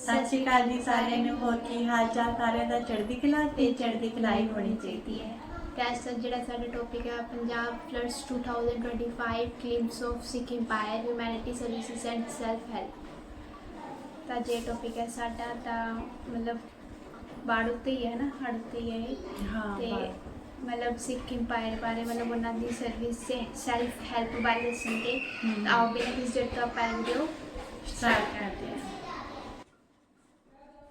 ਸਤਿ ਸ਼੍ਰੀ ਅਕਾਲ ਜੀ ਸਾਰਿਆਂ ਨੂੰ ਹੋਰ ਕੀ ਹਾਲ ਚਾਲ ਸਾਰਿਆਂ ਦਾ? ਚੜ੍ਹਦੀ ਕਲਾ ਤੇ ਚੜ੍ਹਦੀ ਕਲਾਈ ਹੋਣੀ ਚਾਹੀਦੀ ਹੈ। ਗੈਸ ਸਰ ਜਿਹੜਾ ਸਾਡਾ ਟੌਪਿਕ ਹੈ Punjab floods 2025 claims of Sikh empire humanity services and self help ਤਾਂ ਜੇ ਟੌਪਿਕ ਹੈ ਸਾਡਾ ਤਾਂ ਮਤਲਬ ਬਾੜ ਉੱਤੇ ਹੀ ਹੈ ਨਾ ਹੜ ਉੱਤੇ ਹੀ ਹੈ ਹਾਂ ਤੇ। ਮਤਲਬ ਸਿੱਖ ਇੰਪਾਇਰ ਬਾਰੇ ਮਤਲਬ ਉਹਨਾਂ ਦੀ ਸਰਵਿਸ ਸੇ ਸੈਲਫ ਹੈਲਪ ਬਾਰੇ ਤੇ ਹਮ। ਤਾਂ ਆਓ ਬਿਨਾਂ ਕਿਸੇ ਜੜ ਤੋਂ ਆਪਾਂ ਇਹ ਵੀਡੀਓ ਸਟਾਰਟ ਕਰਦੇ ਹਾਂ।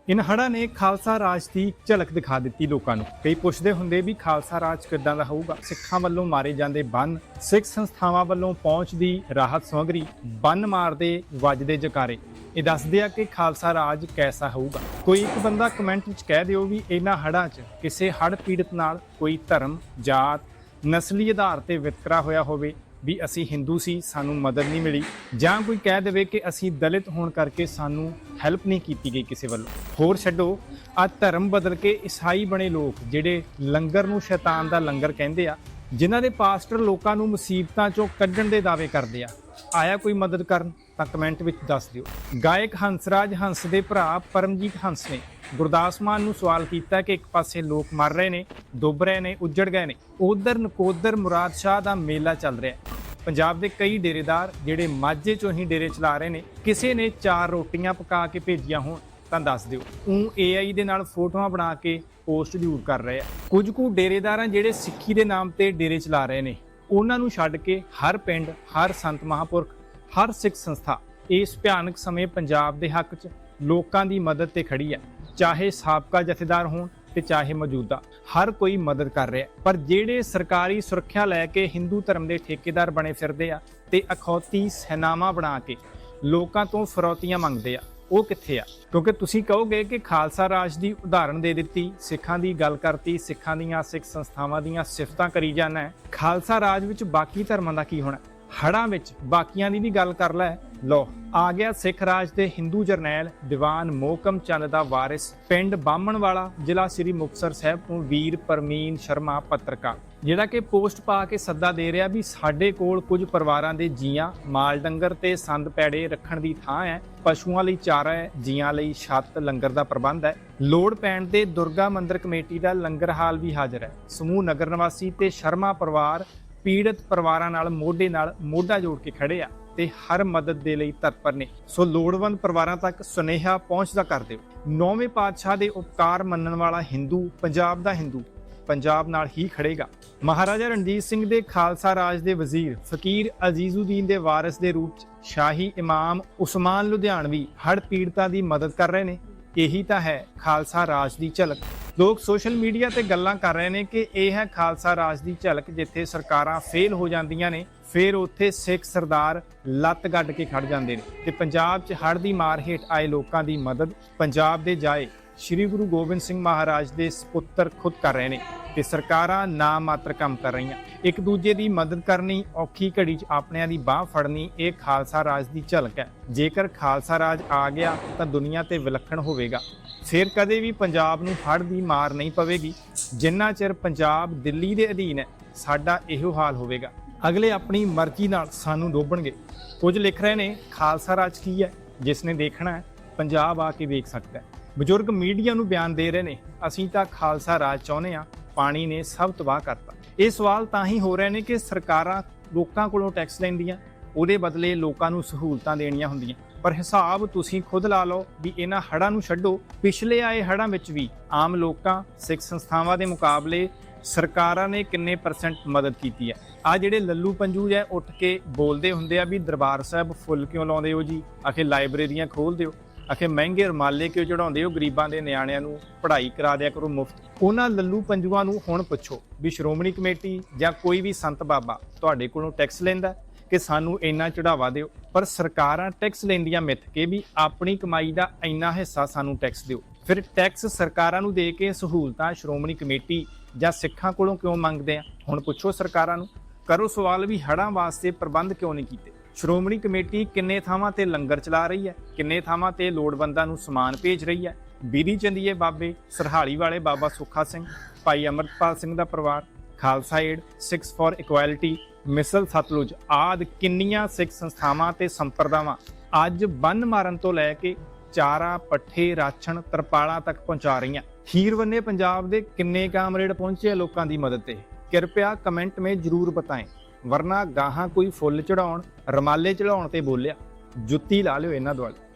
ਇਨ ਹੜ੍ਹਾਂ ਨੇ ਖਾਲਸਾ ਰਾਜ ਦੀ ਝਲਕ ਦਿਖਾ ਦਿੱਤੀ ਲੋਕਾਂ ਨੂੰ। ਕਈ ਪੁੱਛਦੇ ਹੁੰਦੇ ਵੀ ਖਾਲਸਾ ਰਾਜ ਕਿੱਦਾਂ ਦਾ ਹੋਊਗਾ? ਸਿੱਖਾਂ ਵੱਲੋਂ ਮਾਰੇ ਜਾਂਦੇ ਬੰਨ, ਸਿੱਖ ਸੰਸਥਾਵਾਂ ਵੱਲੋਂ ਪਹੁੰਚਦੀ ਰਾਹਤ ਸਮਗਰੀ, ਬੰਨ ਮਾਰਦੇ ਵੱਜਦੇ ਜਕਾਰੇ। ਇਹ ਦੱਸਦੇ ਆ ਕਿ ਖਾਲਸਾ ਰਾਜ ਕੈਸਾ ਹੋਊਗਾ। ਕੋਈ ਇੱਕ ਬੰਦਾ ਕਮੈਂਟ ਵਿੱਚ ਕਹਿ ਦਿਓ ਵੀ ਇਹਨਾਂ ਹੜ੍ਹਾਂ 'ਚ ਕਿਸੇ ਹੜ੍ਹ ਪੀੜਤ ਨਾਲ ਕੋਈ ਧਰਮ, ਜਾਤ, ਨਸਲੀ ਆਧਾਰ ਤੇ ਵਿਤਕਰਾ ਹੋਇਆ ਹੋਵੇ। ਵੀ ਅਸੀਂ ਹਿੰਦੂ ਸੀ, ਸਾਨੂੰ ਮਦਦ ਨਹੀਂ ਮਿਲੀ। ਜਾਂ ਕੋਈ ਕਹਿ ਦੇਵੇ ਕਿ ਅਸੀਂ ਦਲਿਤ ਹੋਣ ਕਰਕੇ ਸਾਨੂੰ ਹੈਲਪ ਨਹੀਂ ਕੀਤੀ ਗਈ ਕਿਸੇ ਵੱਲੋਂ। ਹੋਰ ਛੱਡੋ ਆ ਧਰਮ ਬਦਲ ਕੇ ਈਸਾਈ ਬਣੇ ਲੋਕ, ਜਿਹੜੇ ਲੰਗਰ ਨੂੰ ਸ਼ੈਤਾਨ ਦਾ ਲੰਗਰ ਕਹਿੰਦੇ ਆ, ਜਿਨ੍ਹਾਂ ਦੇ ਪਾਸਟਰ ਲੋਕਾਂ ਨੂੰ ਮੁਸੀਬਤਾਂ ਚੋਂ ਕੱਢਣ ਦੇ ਦਾਅਵੇ ਕਰਦੇ ਆ, ਆਇਆ ਕੋਈ ਮਦਦ ਕਰਨ? ਤਾਂ ਕਮੈਂਟ ਵਿੱਚ ਦੱਸ ਦਿਓ। ਗਾਇਕ ਹੰਸਰਾਜ ਹੰਸ ਦੇ ਭਰਾ ਪਰਮਜੀਤ ਹੰਸ ਨੇ ਗੁਰਦਾਸ ਮਾਨ ਨੂੰ ਸਵਾਲ ਕੀਤਾ ਕਿ ਇੱਕ ਪਾਸੇ ਲੋਕ ਮਰ ਰਹੇ ਨੇ, ਡੁੱਬ ਰਹੇ ਨੇ, ਉੱਜੜ ਗਏ ਨੇ। ਉਧਰ ਨਕੋਦਰ ਮੁਰਾਦ ਸ਼ਾਹ ਦਾ ਮੇਲਾ ਚੱਲ ਰਿਹਾ ਹੈ। ਪੰਜਾਬ ਦੇ ਕਈ ਡੇਰੇਦਾਰ ਜਿਹੜੇ ਮਾਝੇ ਚੋਂ ਹੀ ਡੇਰੇ ਚਲਾ ਰਹੇ ਨੇ, ਕਿਸੇ ਨੇ ਚਾਰ ਰੋਟੀਆਂ ਪਕਾ ਕੇ ਭੇਜੀਆਂ ਹੋਣ, ਤਾਂ ਦੱਸ ਦਿਓ। ਉਹ AI ਦੇ ਨਾਲ ਫੋਟੋਆਂ ਬਣਾ ਕੇ ਪੋਸਟ ਜ਼ਰੂਰ ਕਰ ਰਹੇ ਆ। ਕੁਝ ਕੁ ਡੇਰੇਦਾਰਾਂ ਜਿਹੜੇ ਸਿੱਖੀ ਦੇ ਨਾਮ ਤੇ ਡੇਰੇ ਚਲਾ ਰਹੇ ਨੇ, ਉਹਨਾਂ ਨੂੰ ਛੱਡ ਕੇ ਹਰ ਪਿੰਡ, ਹਰ ਸੰਤ ਮਹਾਪੁਰਖ ਹਰ ਸਿੱਖ ਸੰਸਥਾ ਇਸ ਭਿਆਨਕ ਸਮੇਂ ਪੰਜਾਬ ਦੇ ਹੱਕ 'ਚ ਲੋਕਾਂ ਦੀ ਮਦਦ ਤੇ ਖੜੀ ਹੈ। ਚਾਹੇ ਸਾਬਕਾ ਜਥੇਦਾਰ ਹੋਣ ਤੇ ਚਾਹੇ ਮੌਜੂਦਾ, ਹਰ ਕੋਈ ਮਦਦ ਕਰ ਰਿਹਾ ਪਰ ਜਿਹੜੇ ਸਰਕਾਰੀ ਸੁਰੱਖਿਆ ਲੈ ਕੇ ਹਿੰਦੂ ਧਰਮ ਦੇ ਠੇਕੇਦਾਰ ਬਣੇ ਫਿਰਦੇ ਆ ਤੇ ਅਖੌਤੀ ਸੈਨਾਵਾਂ ਬਣਾ ਕੇ ਲੋਕਾਂ ਤੋਂ ਫਰੌਤੀਆਂ ਮੰਗਦੇ ਆ, ਉਹ ਕਿੱਥੇ ਆ? ਕਿਉਂਕਿ ਤੁਸੀਂ ਕਹੋਗੇ ਕਿ ਖਾਲਸਾ ਰਾਜ ਦੀ ਉਦਾਹਰਣ ਦੇ ਦਿੱਤੀ, ਸਿੱਖਾਂ ਦੀ ਗੱਲ ਕਰਤੀ, ਸਿੱਖਾਂ ਦੀਆਂ, ਸਿੱਖ ਸੰਸਥਾਵਾਂ ਦੀਆਂ ਸਿਫਤਾਂ ਕਰੀ ਜਾਣਾ ਹੈ। ਖਾਲਸਾ ਰਾਜ ਵਿੱਚ ਬਾਕੀ ਧਰਮਾਂ ਦਾ ਕੀ ਹੋਣਾ ਹੜਾਂ ਵਿੱਚ ਬਾਕੀਆਂ ਦੀ ਵੀ ਗੱਲ ਕਰ ਲੈ। ਲੋ ਆ ਗਿਆ ਸਿੱਖ ਰਾਜ ਦੇ ਹਿੰਦੂ ਜਰਨੈਲ ਦੀਵਾਨ ਮੋਹਕਮ ਚੰਦ ਦਾ ਵਾਰਿਸ। ਪਿੰਡ ਬਾਹਮਣਵਾਲਾ ਜ਼ਿਲ੍ਹਾ ਸ੍ਰੀ ਮੁਕਤਸਰ ਸਾਹਿਬ ਤੋਂ ਵੀਰ ਪਰਮੀਨ ਸ਼ਰਮਾ ਪੱਤਰਕਾਰ। ਜਿਹੜਾ ਕਿ ਪੋਸਟ ਪਾ ਕੇ ਸੱਦਾ ਦੇ ਰਿਹਾ ਵੀ ਸਾਡੇ ਕੋਲ ਕੁਝ ਪਰਿਵਾਰਾਂ ਦੇ ਜੀਆਂ ਮਾਲ ਡੰਗਰ ਤੇ ਸੰਦ ਪੈੜੇ ਰੱਖਣ ਦੀ ਥਾਂ ਹੈ। ਪਸ਼ੂਆਂ ਲਈ ਚਾਰਾ ਹੈ, ਜੀਆਂ ਲਈ ਛੱਤ ਲੰਗਰ ਦਾ ਪ੍ਰਬੰਧ ਹੈ। ਲੋੜ ਪੈਣ ਤੇ ਦੁਰਗਾ ਮੰਦਿਰ ਕਮੇਟੀ ਦਾ ਲੰਗਰ ਹਾਲ ਵੀ ਹਾਜ਼ਰ ਹੈ। ਸਮੂਹ ਨਗਰ ਨਿਵਾਸੀ ਤੇ ਸ਼ਰਮਾ ਪਰਿਵਾਰ ਪੀੜਤ ਪਰਿਵਾਰਾਂ ਨਾਲ, ਮੋਢੇ ਨਾਲ ਮੋਢਾ ਜੋੜ ਕੇ ਖੜੇ ਆ ਤੇ ਹਰ ਮਦਦ ਦੇ ਲਈ ਤਤਪਰ ਨੇ। ਸੋ ਲੋੜਵੰਦ ਪਰਿਵਾਰਾਂ ਤੱਕ ਸੁਨੇਹਾ ਪਹੁੰਚਦਾ ਕਰ ਦਿਓ। ਨੌਵੇਂ ਪਾਤਸ਼ਾਹ ਦੇ ਉਪਕਾਰ ਮੰਨਣ ਵਾਲਾ ਹਿੰਦੂ, ਪੰਜਾਬ ਦਾ ਹਿੰਦੂ, ਪੰਜਾਬ ਨਾਲ ਹੀ ਖੜੇਗਾ। ਮਹਾਰਾਜਾ ਰਣਜੀਤ ਸਿੰਘ ਦੇ ਖਾਲਸਾ ਰਾਜ ਦੇ ਵਜ਼ੀਰ ਫਕੀਰ ਅਜ਼ੀਜ਼ੁਦੀਨ ਦੇ ਵਾਰਿਸ ਦੇ ਰੂਪ ਚ ਸ਼ਾਹੀ ਇਮਾਮ ਉਸਮਾਨ ਲੁਧਿਆਣਵੀ ਹੜ੍ਹ ਪੀੜਤਾਂ ਦੀ ਮਦਦ ਕਰ ਰਹੇ ਨੇ। ਇਹੀ ਤਾਂ ਹੈ ਖਾਲਸਾ ਰਾਜ ਦੀ ਝਲਕ। ਲੋਕ ਸੋਸ਼ਲ ਮੀਡੀਆ ਤੇ ਗੱਲਾਂ ਕਰ ਰਹੇ ਨੇ ਕਿ ਇਹ ਹੈ ਖਾਲਸਾ ਰਾਜ ਦੀ ਝਲਕ ਜਿੱਥੇ ਸਰਕਾਰਾਂ ਫੇਲ ਹੋ ਜਾਂਦੀਆਂ ਨੇ, ਫਿਰ ਉੱਥੇ ਸਿੱਖ ਸਰਦਾਰ ਲੱਤ ਗੱਡ ਕੇ ਖੜ ਜਾਂਦੇ ਨੇ ਤੇ ਪੰਜਾਬ 'ਚ ਹੜ ਦੀ ਮਾਰ ਹੇਠ ਆਏ ਲੋਕਾਂ ਦੀ ਮਦਦ, ਪੰਜਾਬ ਦੇ ਜਾਏ ਸ੍ਰੀ ਗੁਰੂ ਗੋਬਿੰਦ ਸਿੰਘ ਮਹਾਰਾਜ ਦੇ ਸਪੁੱਤਰ ਖੁਦ ਕਰ ਰਹੇ ਨੇ ਤੇ ਸਰਕਾਰਾਂ ਨਾ ਮਾਤਰ ਕੰਮ ਕਰ ਰਹੀਆਂ। ਇੱਕ ਦੂਜੇ ਦੀ ਮਦਦ ਕਰਨੀ ਔਖੀ ਘੜੀ 'ਚ ਆਪਣਿਆਂ ਦੀ ਬਾਹ ਫੜਨੀ, ਇਹ ਖਾਲਸਾ ਰਾਜ ਦੀ ਝਲਕ ਹੈ। ਜੇਕਰ ਖਾਲਸਾ ਰਾਜ ਆ ਗਿਆ ਤਾਂ ਦੁਨੀਆ ਤੇ ਵਿਲੱਖਣ ਹੋਵੇਗਾ। ਫਿਰ ਕਦੇ ਵੀ ਪੰਜਾਬ ਨੂੰ ਹੜ੍ਹ ਦੀ ਮਾਰ ਨਹੀਂ ਪਵੇਗੀ। ਜਿੰਨਾ ਚਿਰ ਪੰਜਾਬ ਦਿੱਲੀ ਦੇ ਅਧੀਨ ਹੈ, ਸਾਡਾ ਇਹੋ ਹਾਲ ਹੋਵੇਗਾ। ਅਗਲੇ ਆਪਣੀ ਮਰਜ਼ੀ ਨਾਲ ਸਾਨੂੰ ਡੋਬਣਗੇ। ਕੁਝ ਲਿਖ ਰਹੇ ਨੇ, ਖਾਲਸਾ ਰਾਜ ਕੀ ਹੈ? ਜਿਸ ਨੇ ਦੇਖਣਾ ਹੈ, ਪੰਜਾਬ ਆ ਕੇ ਵੇਖ ਸਕਦਾ ਹੈ। ਬਜ਼ੁਰਗ ਮੀਡੀਆ ਨੂੰ ਬਿਆਨ ਦੇ ਰਹੇ ਨੇ, ਅਸੀਂ ਤਾਂ ਖਾਲਸਾ ਰਾਜ ਚਾਹੁੰਦੇ ਆ ਪਾਣੀ ਨੇ ਸਭ ਤਬਾਹ ਕਰਤਾ। ਇਹ ਸਵਾਲ ਤਾਂ ਹੀ ਹੋ ਰਹੇ ਨੇ ਕਿ ਸਰਕਾਰਾਂ ਲੋਕਾਂ ਕੋਲੋਂ ਟੈਕਸ ਲੈਂਦੀਆਂ, ਉਹਦੇ ਬਦਲੇ ਲੋਕਾਂ ਨੂੰ ਸਹੂਲਤਾਂ ਦੇਣੀਆਂ ਹੁੰਦੀਆਂ। ਪਰ ਹਿਸਾਬ ਤੁਸੀਂ ਖੁਦ ਲਾ ਲਓ ਵੀ ਇਹਨਾਂ ਹੜ੍ਹਾਂ ਨੂੰ ਛੱਡੋ, ਪਿਛਲੇ ਆਏ ਹੜ੍ਹਾਂ ਵਿੱਚ ਵੀ ਆਮ ਲੋਕਾਂ, ਸਿੱਖ ਸੰਸਥਾਵਾਂ ਦੇ ਮੁਕਾਬਲੇ ਸਰਕਾਰਾਂ ਨੇ ਕਿੰਨੇ ਪਰਸੈਂਟ ਮਦਦ ਕੀਤੀ ਹੈ। ਆ ਜਿਹੜੇ ਲੱਲੂ ਪੰਜੂ ਹੈ, ਉੱਠ ਕੇ ਬੋਲਦੇ ਹੁੰਦੇ ਆ ਵੀ ਦਰਬਾਰ ਸਾਹਿਬ ਫੁੱਲ ਕਿਉਂ ਲਾਉਂਦੇ ਹੋ ਜੀ? ਆਖੇ ਲਾਇਬ੍ਰੇਰੀਆਂ ਖੋਲ ਦਿਓ। ਆਖੇ ਮਹਿੰਗੇ ਰਮਾਲੇ ਕਿਉਂ ਚੜਾਉਂਦੇ ਹੋ? ਗਰੀਬਾਂ ਦੇ ਨਿਆਣਿਆਂ ਨੂੰ ਪੜ੍ਹਾਈ ਕਰਾ ਦਿਆ ਕਰੋ ਮੁਫਤ। ਉਹਨਾਂ ਲੱਲੂ ਪੰਜੂਆਂ ਨੂੰ ਹੁਣ ਪੁੱਛੋ ਵੀ ਸ਼੍ਰੋਮਣੀ ਕਮੇਟੀ ਜਾਂ ਕੋਈ ਵੀ ਸੰਤ ਬਾਬਾ ਤੁਹਾਡੇ ਕੋਲੋਂ ਟੈਕਸ ਲੈਂਦਾ ਕਿ ਸਾਨੂੰ ਇੰਨਾ ਚੜਾਵਾ ਦਿਓ? ਪਰ ਸਰਕਾਰਾਂ ਟੈਕਸ ਲੈਂਦੀਆਂ ਮਿੱਥ ਕੇ ਵੀ ਆਪਣੀ ਕਮਾਈ ਦਾ ਇੰਨਾ ਹਿੱਸਾ ਸਾਨੂੰ ਟੈਕਸ ਦਿਓ। ਫਿਰ ਟੈਕਸ ਸਰਕਾਰਾਂ ਨੂੰ ਦੇ ਕੇ ਸਹੂਲਤਾਂ ਸ਼੍ਰੋਮਣੀ ਕਮੇਟੀ ਜਾਂ ਸਿੱਖਾਂ ਕੋਲੋਂ ਕਿਉਂ ਮੰਗਦੇ ਆ? ਹੁਣ ਪੁੱਛੋ ਸਰਕਾਰਾਂ ਨੂੰ। ਕਰੋ ਸਵਾਲ ਵੀ ਹੜ੍ਹਾਂ ਵਾਸਤੇ ਪ੍ਰਬੰਧ ਕਿਉਂ ਨਹੀਂ ਕੀਤੇ? ਸ਼੍ਰੋਮਣੀ ਕਮੇਟੀ ਕਿੰਨੇ ਥਾਵਾਂ ਤੇ ਲੰਗਰ ਚਲਾ ਰਹੀ ਹੈ, ਕਿੰਨੇ ਥਾਵਾਂ ਤੇ ਲੋੜਵੰਦਾਂ ਨੂੰ ਸਮਾਨ ਭੇਜ ਰਹੀ ਹੈ? ਬੀਰੀ ਚੰਦੀਏ ਬਾਬੇ, ਸਰਹਾਲੀ ਵਾਲੇ ਬਾਬਾ ਸੁੱਖਾ ਸਿੰਘ, ਭਾਈ ਅਮਰਪਾਲ ਸਿੰਘ ਦਾ ਪਰਿਵਾਰ, Khalsa aid 6 for equality Misl Sutlej, ਆਦ ਕਿੰਨੀਆਂ ਸਿੱਖ ਸੰਸਥਾਵਾਂ ਤੇ ਸੰਪਰਦਾਵਾਂ ਅੱਜ ਬੰਨ ਮਾਰਨ ਤੋਂ ਲੈ ਕੇ ਚਾਰਾ, ਪੱਠੇ, ਰਾਸ਼ਨ, ਤਰਪਾਲਾਂ ਤੱਕ ਪਹੁੰਚਾ ਰਹੀਆਂ। ਹੀਰਵੰਨੇ ਪੰਜਾਬ ਦੇ ਕਿੰਨੇ ਕਾਮਰੇਡ ਪਹੁੰਚੇ ਲੋਕਾਂ ਦੀ ਮਦਦ ਤੇ? ਕਿਰਪਿਆ ਕਮੈਂਟ ਮੇਂ ਜਰੂਰ ਬਤਾएं ਵਰਨਾ ਗਾਹਾਂ ਕੋਈ ਫੁੱਲ ਚੜਾਉਣ, ਰਮਾਲੇ ਚੜਾਉਣ ਤੇ ਬੋਲਿਆ, ਜੁੱਤੀ ਲਾ ਲਿਓ ਇਹਨਾਂ ਦੁਆਲੇ।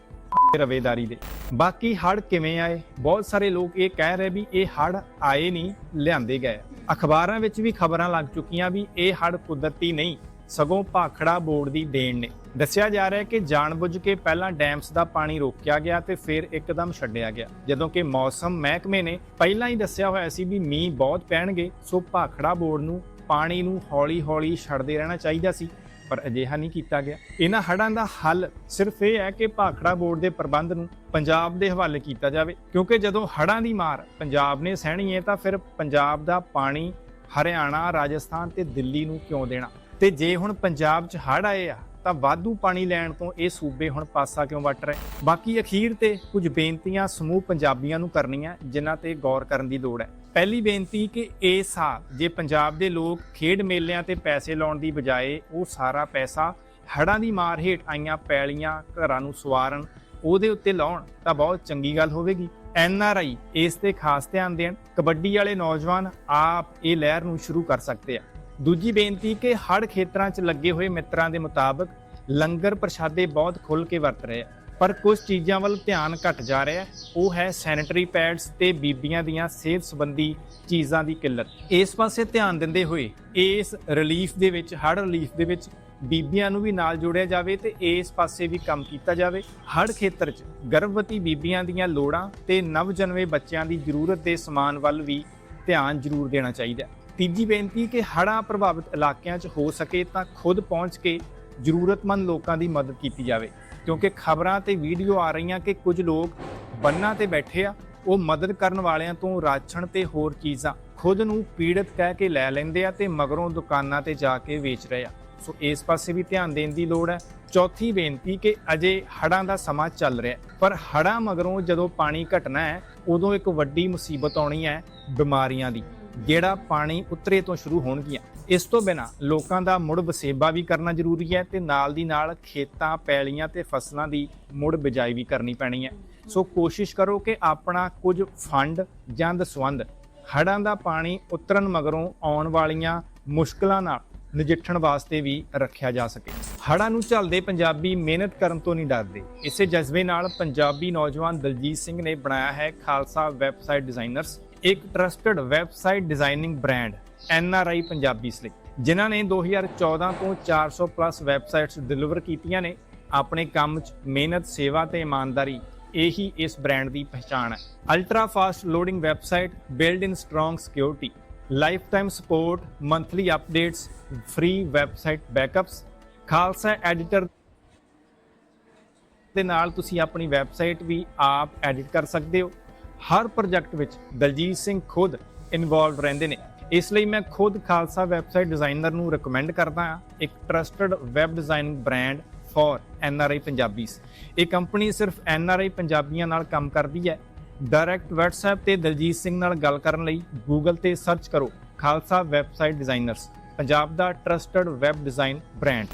ਰਵੇਦਾਰੀ ਦੇ। ਬਾਕੀ ਹੜ ਕਿਵੇਂ ਆਏ? ਬਹੁਤ ਸਾਰੇ ਲੋਕ ਇਹ ਕਹਿ ਰਹੇ ਵੀ ਇਹ ਹੜ ਆਏ ਨਹੀਂ, ਲਿਆਂਦੇ ਗਏ। ਅਖਬਾਰਾਂ ਵਿੱਚ ਵੀ ਖਬਰਾਂ ਲੱਗ ਚੁੱਕੀਆਂ ਵੀ ਇਹ ਹੜ ਕੁਦਰਤੀ ਨਹੀਂ, ਸਗੋਂ ਭਾਖੜਾ ਬੋਰਡ ਦੀ ਦੇਣ ਨੇ। ਦੱਸਿਆ ਜਾ ਰਿਹਾ ਹੈ ਕਿ ਜਾਣਬੁੱਝ ਕੇ ਪਹਿਲਾਂ ਡੈਮਸ ਦਾ ਪਾਣੀ ਰੋਕਿਆ ਗਿਆ ਤੇ ਫਿਰ ਇੱਕਦਮ ਛੱਡਿਆ ਗਿਆ। ਜਦੋਂ ਕਿ ਮੌਸਮ ਮਹਿਕਮੇ ਨੇ ਪਹਿਲਾਂ ਹੀ ਦੱਸਿਆ ਹੋਇਆ ਸੀ ਵੀ ਮੀਂਹ ਬਹੁਤ ਪੈਣਗੇ, ਸੋ ਭਾਖੜਾ ਬੋਰਡ ਨੂੰ ਪਾਣੀ ਨੂੰ ਹੌਲੀ-ਹੌਲੀ ਛੱਡਦੇ ਰਹਿਣਾ ਚਾਹੀਦਾ ਸੀ, ਪਰ ਅਜਿਹਾ ਨਹੀਂ ਕੀਤਾ ਗਿਆ। ਇਹਨਾਂ ਹੜ੍ਹਾਂ ਦਾ ਹੱਲ ਸਿਰਫ ਇਹ ਹੈ ਕਿ ਭਾਖੜਾ ਬੋਰਡ ਦੇ ਪ੍ਰਬੰਧ ਨੂੰ ਪੰਜਾਬ ਦੇ ਹਵਾਲੇ ਕੀਤਾ ਜਾਵੇ, ਕਿਉਂਕਿ ਜਦੋਂ ਹੜ੍ਹਾਂ ਦੀ ਮਾਰ ਪੰਜਾਬ ਨੇ ਸਹਿਣੀ ਹੈ ਤਾਂ ਫਿਰ ਪੰਜਾਬ ਦਾ ਪਾਣੀ ਹਰਿਆਣਾ, ਰਾਜਸਥਾਨ ਤੇ ਦਿੱਲੀ ਨੂੰ ਕਿਉਂ ਦੇਣਾ? ਤੇ ਜੇ ਹੁਣ ਪੰਜਾਬ 'ਚ ਹੜ੍ਹ ਆਏ ਆ, ਤਾਂ ਵਾਧੂ ਪਾਣੀ ਲੈਣ ਤੋਂ ਇਹ ਸੂਬੇ ਹੁਣ ਪਾਸਾ ਕਿਉਂ ਵੱਟ ਰਹੇ? ਬਾਕੀ ਅਖੀਰ ਤੇ ਕੁਝ ਬੇਨਤੀਆਂ ਸਮੂਹ ਪੰਜਾਬੀਆਂ ਨੂੰ ਕਰਨੀਆਂ, ਜਿਨ੍ਹਾਂ ਤੇ ਗੌਰ ਕਰਨ ਦੀ ਲੋੜ ਹੈ। ਪਹਿਲੀ ਬੇਨਤੀ ਕਿ ਇਸ ਸਾਲ ਜੇ ਪੰਜਾਬ ਦੇ ਲੋਕ ਖੇਡ ਮੇਲਿਆਂ ਤੇ ਪੈਸੇ ਲਾਉਣ ਦੀ ਬਜਾਏ ਉਹ ਸਾਰਾ ਪੈਸਾ ਹੜ੍ਹਾਂ ਦੀ ਮਾਰ ਹੇਠ ਆਈਆਂ ਪੈਲੀਆਂ ਘਰਾਂ ਨੂੰ ਸਵਾਰਨ, ਉਹਦੇ ਉੱਤੇ ਲਾਉਣ, ਤਾਂ ਬਹੁਤ ਚੰਗੀ ਗੱਲ ਹੋਵੇਗੀ। ਐਨ ਆਰ ਆਈ ਇਸ ਤੇ ਖਾਸ ਧਿਆਨ ਦੇਣ, ਕਬੱਡੀ ਵਾਲੇ ਨੌਜਵਾਨ ਆਪ ਇਹ ਲਹਿਰ ਨੂੰ ਸ਼ੁਰੂ ਕਰ ਸਕਦੇ ਆ। ਦੂਜੀ ਬੇਨਤੀ ਕਿ ਹੜ ਖੇਤਰਾਂ 'ਚ ਲੱਗੇ ਹੋਏ ਮਿੱਤਰਾਂ ਦੇ ਮੁਤਾਬਕ ਲੰਗਰ ਪ੍ਰਸ਼ਾਦੇ ਬਹੁਤ ਖੁੱਲ ਕੇ ਵਰਤ ਰਹੇ ਆ। ਪਰ ਕੁਝ ਚੀਜ਼ਾਂ ਵੱਲ ਧਿਆਨ ਘਟ ਜਾ ਰਿਹਾ ਉਹ ਹੈ ਸੈਨੀਟਰੀ ਪੈਡਸ ਤੇ ਬੀਬੀਆਂ ਦੀਆਂ ਸਿਹਤ ਸੰਬੰਧੀ ਚੀਜ਼ਾਂ ਦੀ ਕਿੱਲਤ। ਇਸ ਪਾਸੇ ਧਿਆਨ ਦਿੰਦੇ ਹੋਏ ਇਸ ਰਿਲੀਫ ਦੇ ਵਿੱਚ ਹੜ ਰਿਲੀਫ ਦੇ ਵਿੱਚ ਬੀਬੀਆਂ ਨੂੰ ਵੀ ਨਾਲ ਜੋੜਿਆ ਜਾਵੇ ਤੇ ਇਸ ਪਾਸੇ ਵੀ ਕੰਮ ਕੀਤਾ ਜਾਵੇ। ਹੜ ਖੇਤਰ 'ਚ ਗਰਭਵਤੀ ਬੀਬੀਆਂ ਦੀਆਂ ਲੋੜਾਂ ਤੇ ਨਵਜਨਮੇ ਬੱਚਿਆਂ ਦੀ ਜ਼ਰੂਰਤ ਦੇ ਸਮਾਨ ਵੱਲ ਵੀ ਧਿਆਨ ਜ਼ਰੂਰ ਦੇਣਾ ਚਾਹੀਦਾ ਤੀਜੀ ਬੇਨਤੀ ਕਿ ਹੜ੍ਹਾਂ ਪ੍ਰਭਾਵਿਤ ਇਲਾਕਿਆਂ 'ਚ ਹੋ ਸਕੇ ਤਾਂ ਖੁਦ ਪਹੁੰਚ ਕੇ ਜ਼ਰੂਰਤਮੰਦ ਲੋਕਾਂ ਦੀ ਮਦਦ ਕੀਤੀ ਜਾਵੇ। ਕਿਉਂਕਿ ਖਬਰਾਂ ਤੇ ਵੀਡੀਓ ਆ ਰਹੀਆਂ ਕਿ ਕੁਝ ਲੋਕ ਬੰਨਾਂ ਤੇ ਬੈਠੇ ਆ, ਉਹ ਮਦਦ ਕਰਨ ਵਾਲਿਆਂ ਤੋਂ ਰਾਸ਼ਨ ਤੇ ਹੋਰ ਚੀਜ਼ਾਂ ਖੁਦ ਨੂੰ ਪੀੜਤ ਕਹਿ ਕੇ ਲੈ ਲੈਂਦੇ ਆ ਤੇ ਮਗਰੋਂ ਦੁਕਾਨਾਂ ਤੇ ਜਾ ਕੇ ਵੇਚ ਰਹੇ ਆ। ਸੋ ਇਸ ਪਾਸੇ ਵੀ ਧਿਆਨ ਦੇਣ ਦੀ ਲੋੜ ਹੈ। ਚੌਥੀ ਬੇਨਤੀ ਕਿ ਅਜੇ ਹੜ੍ਹਾਂ ਦਾ ਸਮਾਂ ਚੱਲ ਰਿਹਾ ਪਰ ਹੜ੍ਹਾਂ ਮਗਰੋਂ ਜਦੋਂ ਪਾਣੀ ਘਟਣਾ ਹੈ, ਉਦੋਂ ਇੱਕ ਵੱਡੀ ਮੁਸੀਬਤ ਆਉਣੀ ਹੈ ਬਿਮਾਰੀਆਂ ਦੀ। ਜਿਹੜਾ ਪਾਣੀ ਉਤਰੇ ਤੋਂ ਸ਼ੁਰੂ ਹੋਣਗੀਆਂ। ਇਸ ਤੋਂ ਬਿਨਾ ਲੋਕਾਂ ਦਾ ਮੁੜ ਵਸੇਬਾ ਵੀ ਕਰਨਾ ਜ਼ਰੂਰੀ ਹੈ ਤੇ ਨਾਲ ਦੀ ਨਾਲ ਖੇਤਾਂ, ਪੈਲੀਆਂ ਤੇ ਫਸਲਾਂ ਦੀ ਮੁੜ ਬਿਜਾਈ ਵੀ ਕਰਨੀ ਪੈਣੀ ਹੈ। ਸੋ ਕੋਸ਼ਿਸ਼ ਕਰੋ ਕਿ ਆਪਣਾ ਕੁਝ ਫੰਡ ਜਾਂ ਦਸਵੰਦ ਹੜ੍ਹਾਂ ਦਾ ਪਾਣੀ ਉਤਰਨ ਮਗਰੋਂ ਆਉਣ ਵਾਲੀਆਂ ਮੁਸ਼ਕਲਾਂ ਨਾਲ ਨਜਿੱਠਣ ਵਾਸਤੇ ਵੀ ਰੱਖਿਆ ਜਾ ਸਕੇ। ਹੜ੍ਹਾਂ ਨੂੰ ਝੱਲਦੇ ਪੰਜਾਬੀ ਮਿਹਨਤ ਕਰਨ ਤੋਂ ਨਹੀਂ ਡਰਦੇ। ਇਸੇ ਜਜ਼ਬੇ ਨਾਲ ਪੰਜਾਬੀ ਨੌਜਵਾਨ ਦਲਜੀਤ ਸਿੰਘ ਨੇ ਬਣਾਇਆ ਹੈ ਖਾਲਸਾ ਵੈਬਸਾਈਟ ਡਿਜ਼ਾਈਨਰਸ, ਇੱਕ trusted website designing brand. N R I Punjabi ਲਈ ਜਿਨ੍ਹਾਂ ਨੇ 2014 ਤੋਂ 400 ਪਲੱਸ ਵੈਬਸਾਈਟਸ ਡਿਲੀਵਰ ਕੀਤੀਆਂ ਨੇ, ਆਪਣੇ ਕੰਮ 'ਚ ਮਿਹਨਤ, ਸੇਵਾ ਤੇ ਇਮਾਨਦਾਰੀ, ਇਹੀ ਇਸ ਬ੍ਰਾਂਡ ਦੀ ਪਛਾਣ ਹੈ। Ultra fast loading website, build in strong security lifetime support, monthly updates, free website backups, Khalsa editor ਦੇ ਨਾਲ ਤੁਸੀਂ ਆਪਣੀ ਵੈਬਸਾਈਟ ਵੀ ਆਪ ਐਡਿਟ ਕਰ ਸਕਦੇ ਹੋ। ਹਰ ਪ੍ਰੋਜੈਕਟ ਵਿੱਚ ਦਲਜੀਤ ਸਿੰਘ ਖੁਦ ਇਨਵੋਲਵ ਰਹਿੰਦੇ ਨੇ। ਇਸ ਲਈ ਮੈਂ ਖੁਦ ਖਾਲਸਾ ਵੈਬਸਾਈਟ ਡਿਜ਼ਾਈਨਰ ਨੂੰ ਰეკਮੈਂਡ ਕਰਦਾ ਹਾਂ, ਇੱਕ trusted web design brand R I Punjabis ਇਹ ਕੰਪਨੀ ਸਿਰਫ ਐੱਨ ਆਰ ਆਈ ਪੰਜਾਬੀਆਂ ਨਾਲ ਕੰਮ ਕਰਦੀ ਹੈ। ਡਾਇਰੈਕਟ ਵਟਸਐਪ ਤੇ ਦਲਜੀਤ ਸਿੰਘ ਨਾਲ ਗੱਲ ਕਰਨ ਲਈ ਗੂਗਲ ਤੇ ਸਰਚ ਕਰੋ, ਖਾਲਸਾ ਵੈਬਸਾਈਟ ਡਿਜ਼ਾਈਨਰਸ, ਪੰਜਾਬ ਦਾ ਟਰਸਟਡ ਵੈਬ ਡਿਜ਼ਾਈਨ ਬ੍ਰਾਂਡ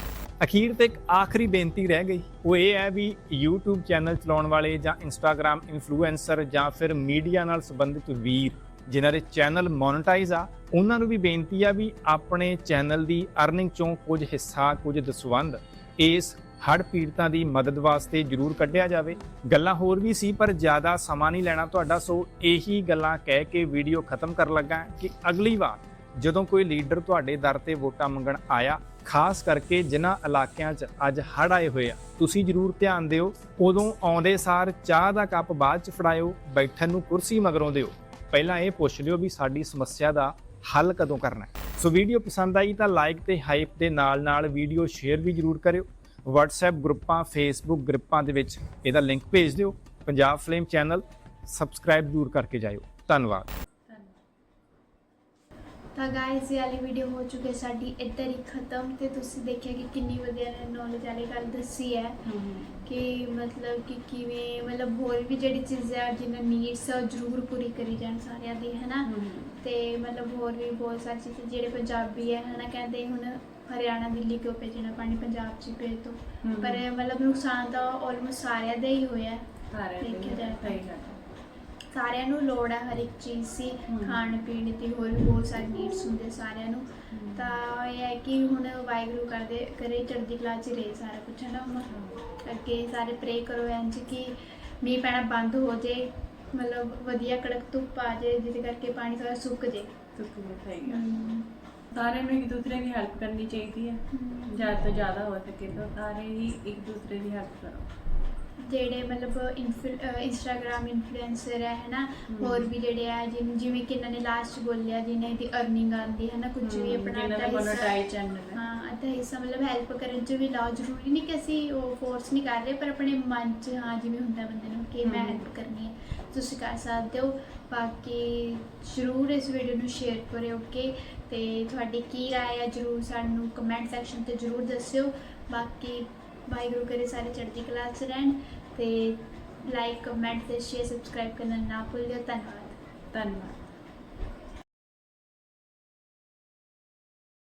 ਅਖੀਰ ਤੇ ਇੱਕ ਆਖਰੀ ਬੇਨਤੀ ਰਹਿ ਗਈ, ਉਹ ਇਹ ਹੈ ਵੀ YouTube ਚੈਨਲ ਚਲਾਉਣ ਵਾਲੇ ਜਾਂ Instagram ਇਨਫਲੂਐਂਸਰ ਜਾਂ ਫਿਰ ਮੀਡੀਆ ਨਾਲ ਸੰਬੰਧਿਤ ਵੀਰ ਜਿਨ੍ਹਾਂ ਦੇ ਚੈਨਲ ਮੋਨੇਟਾਈਜ਼ ਆ, ਉਹਨਾਂ ਨੂੰ ਵੀ ਬੇਨਤੀ ਆ ਵੀ ਆਪਣੇ ਚੈਨਲ ਦੀ ਅਰਨਿੰਗ ਚੋਂ ਕੁਝ ਹਿੱਸਾ, ਕੁਝ ਦਸਵੰਦ ਇਸ ਹੜ੍ਹ ਪੀੜਤਾਂ ਦੀ ਮਦਦ ਵਾਸਤੇ ਜ਼ਰੂਰ ਕੱਢਿਆ ਜਾਵੇ। ਗੱਲਾਂ ਹੋਰ ਵੀ ਸੀ, ਪਰ ਜ਼ਿਆਦਾ ਸਮਾਂ ਨਹੀਂ ਲੈਣਾ ਤੁਹਾਡਾ, ਸੋ ਇਹੀ ਗੱਲਾਂ ਕਹਿ ਕੇ ਵੀਡੀਓ ਖਤਮ ਕਰਨ ਲੱਗਾ ਕਿ ਅਗਲੀ ਵਾਰ ਜਦੋਂ ਕੋਈ ਲੀਡਰ ਤੁਹਾਡੇ ਦਰ ਤੇ ਵੋਟਾਂ ਮੰਗਣ ਆਇਆ, ਖਾਸ ਕਰਕੇ ਜਿਨ੍ਹਾਂ ਇਲਾਕਿਆਂ 'ਚ ਅੱਜ ਹੜ੍ਹ ਆਏ ਹੋਏ ਆ, ਤੁਸੀਂ ਜ਼ਰੂਰ ਧਿਆਨ ਦਿਓ। ਉਦੋਂ ਆਉਂਦੇ ਸਾਰ ਚਾਹ ਦਾ ਕੱਪ ਬਾਅਦ 'ਚ ਫੜਾਇਓ, ਬੈਠਣ ਨੂੰ ਕੁਰਸੀ ਮਗਰੋਂ ਦਿਓ। ਪਹਿਲਾਂ ਇਹ ਪੁੱਛ ਲਿਓ ਵੀ ਸਾਡੀ ਸਮੱਸਿਆ ਦਾ ਹੱਲ ਕਦੋਂ ਕਰਨਾ ਹੈ। ਸੋ ਵੀਡੀਓ ਪਸੰਦ ਆਈ ਤਾਂ ਲਾਈਕ ਤੇ ਹਾਈਪ ਦੇ ਨਾਲ ਨਾਲ ਵੀਡੀਓ ਸ਼ੇਅਰ ਵੀ ਜ਼ਰੂਰ ਕਰਿਓ। WhatsApp ਗਰੁੱਪਾਂ, Facebook ਗਰੁੱਪਾਂ ਦੇ ਵਿੱਚ ਇਹਦਾ ਲਿੰਕ ਭੇਜ ਦਿਓ। ਪੰਜਾਬ ਫਲੇਮ ਚੈਨਲ ਸਬਸਕ੍ਰਾਈਬ ਜ਼ਰੂਰ ਕਰਕੇ ਜਾਇਓ। ਧੰਨਵਾਦ। ਤਾਂ ਗਾਇਸ ਇਹ ਵਾਲੀ ਵੀਡੀਓ ਹੋ ਚੁੱਕੀ ਸਾਡੀ ਇੱਧਰ ਹੀ ਖਤਮ ਤੇ ਤੁਸੀਂ ਦੇਖਿਆ ਕਿ ਕਿੰਨੀ ਵਧੀਆ ਨੌਲੇਜ ਵਾਲੀ ਗੱਲ ਦੱਸੀ ਹੈ ਕਿ ਮਤਲਬ ਕਿ ਕਿਵੇਂ ਮਤਲਬ ਹੋਰ ਵੀ ਜਿਹੜੀ ਚੀਜ਼ਾਂ ਜਿਨ੍ਹਾਂ ਨੀਡਸ ਆ ਜ਼ਰੂਰ ਪੂਰੀ ਕਰੀ ਜਾਣ ਸਾਰਿਆਂ ਦੀ ਹੈਨਾ ਤੇ ਮਤਲਬ ਹੋਰ ਵੀ ਬਹੁਤ ਸਾਰੀ ਚੀਜ਼ਾਂ ਜਿਹੜੇ ਪੰਜਾਬੀ ਹੈ ਹਨਾ ਕਹਿੰਦੇ ਹੁਣ ਹਰਿਆਣਾ ਦਿੱਲੀ ਕਿਉਂ ਭੇਜਣਾ ਪਾਣੀ ਪੰਜਾਬ 'ਚ ਭੇਜ ਦੋ। ਪਰ ਮਤਲਬ ਨੁਕਸਾਨ ਤਾਂ ਆਲਮੋਸਟ ਸਾਰਿਆਂ ਦਾ ਹੀ ਹੋਇਆ ਹੈ। ਸਾਰਿਆਂ ਦੇ ਦੇਖਿਆ ਜਾਏ ਤਾਂ। ਸਾਰਿਆਂ ਨੂੰ ਲੋੜ ਹੈ ਹਰ ਇੱਕ ਚੀਜ਼ ਹਮ। ਖਾਣ ਪੀਣ ਦੀ ਹੋਰ ਵੀ ਬਹੁਤ ਸਾਰੇ ਨੀਡਸ ਹੁੰਦੇ ਸਾਰਿਆਂ ਨੂੰ। ਤਾਂ ਇਹ ਹੈ ਕਿ ਹੁਣ ਵਾਹਿਗੁਰੂ ਕਰਦੇ ਕਰੇ ਚੜ੍ਹਦੀ ਕਲਾ ਚ ਰਹੇ ਸਾਰਾ ਕੁਝ ਹੈ ਨਾ ਮੰਮਾ ਅੱਗੇ ਸਾਰੇ ਪ੍ਰੇ ਕਰੋ ਇੰਜ ਕਿ ਮੀਂਹ ਪੈਣਾ ਬੰਦ ਹੋ ਜੇ ਮਤਲਬ ਵਧੀਆ ਕੜਕ ਧੁੱਪ ਆ ਜੇ ਜਿਹਦੇ ਕਰਕੇ ਪਾਣੀ ਸਾਰਾ ਸੁੱਕ ਜੇ। ਸੁੱਕ ਗੱਲ। ਸਾਰਿਆਂ ਨੂੰ ਇੱਕ ਦੂਸਰੇ ਦੀ ਹੈਲਪ ਕਰਨੀ ਚਾਹੀਦੀ ਹੈ। ਜ਼ਿਆਦਾ ਤੋਂ ਜ਼ਿਆਦਾ ਹੋ ਸਕੇ ਤਾਂ ਸਾਰੇ ਹੀ ਇੱਕ ਦੂਸਰੇ ਦੀ ਹੈਲਪ ਕਰੋ। ਜਿਹੜੇ ਮਤਲਬ ਇੰਸਟਾਗ੍ਰam ਇਨਫਲੂਐਂਸਰ ਹੈ ਹਨਾ ਹੋਰ ਵੀ ਜਿਹੜੇ ਆ ਜਿਵੇਂ ਜਿਵੇਂ ਕਿ ਇਹਨਾਂ ਨੇ ਲਾਸਟ ਬੋਲਿਆ ਜਿਨ੍ਹਾਂ ਦੀ ਅਰਨਿੰਗ ਆਉਂਦੀ ਹੈ ਨਾ ਕੁਝ ਵੀ ਆਪਣਾ ਅੱਧਾ ਮੋਨੋਟਾਈਜ਼ ਚੈਨਲ ਹੈ। ਹਾਂ ਅੱਧਾ ਹਿੱਸਾ ਮਤਲਬ ਹੈਲਪ ਕਰਨ ਚ ਵੀ ਲਾਓ ਜ਼ਰੂਰੀ ਨਹੀਂ ਕਿ ਅਸੀਂ ਉਹ ਫੋਰਸ ਨਹੀਂ ਕਰ ਰਹੇ ਪਰ ਆਪਣੇ ਮਨ ਚ ਹਾਂ ਜਿਵੇਂ ਹੁੰਦਾ ਬੰਦੇ ਨੂੰ ਕਿ ਮੈਂ। ਹੈਲਪ ਕਰਨੀ ਹੈ ਤੁਸੀਂ ਕਰ ਸਕਦੇ ਹੋ। ਬਾਕੀ ਜ਼ਰੂਰ ਇਸ ਵੀਡੀਓ ਨੂੰ ਸ਼ੇਅਰ ਕਰਿਓ ਓਕੇ ਤੇ ਤੁਹਾਡੀ ਕੀ ਰਾਏ ਹੈ ਜ਼ਰੂਰ ਸਾਨੂੰ ਕਮੈਂਟ ਸੈਕਸ਼ਨ ਤੇ ਜ਼ਰੂਰ ਦੱਸਿਓ। ਬਾਕੀ ਵਾਹਿਗੁਰੂ ਕਰੇ ਸਾਰੇ ਚੜ੍ਹਦੀ ਕਲਾ ਚ ਰਹਿਣ ਤੇ ਲਾਈਕ ਕਮੈਂਟ ਤੇ ਸ਼ੇਅਰ ਸਬਸਕ੍ਰਾਈਬ ਕਰਨਾ ਨਾ ਭੁੱਲਿਓ। ਧੰਨਵਾਦ। ਧੰਨਵਾਦ।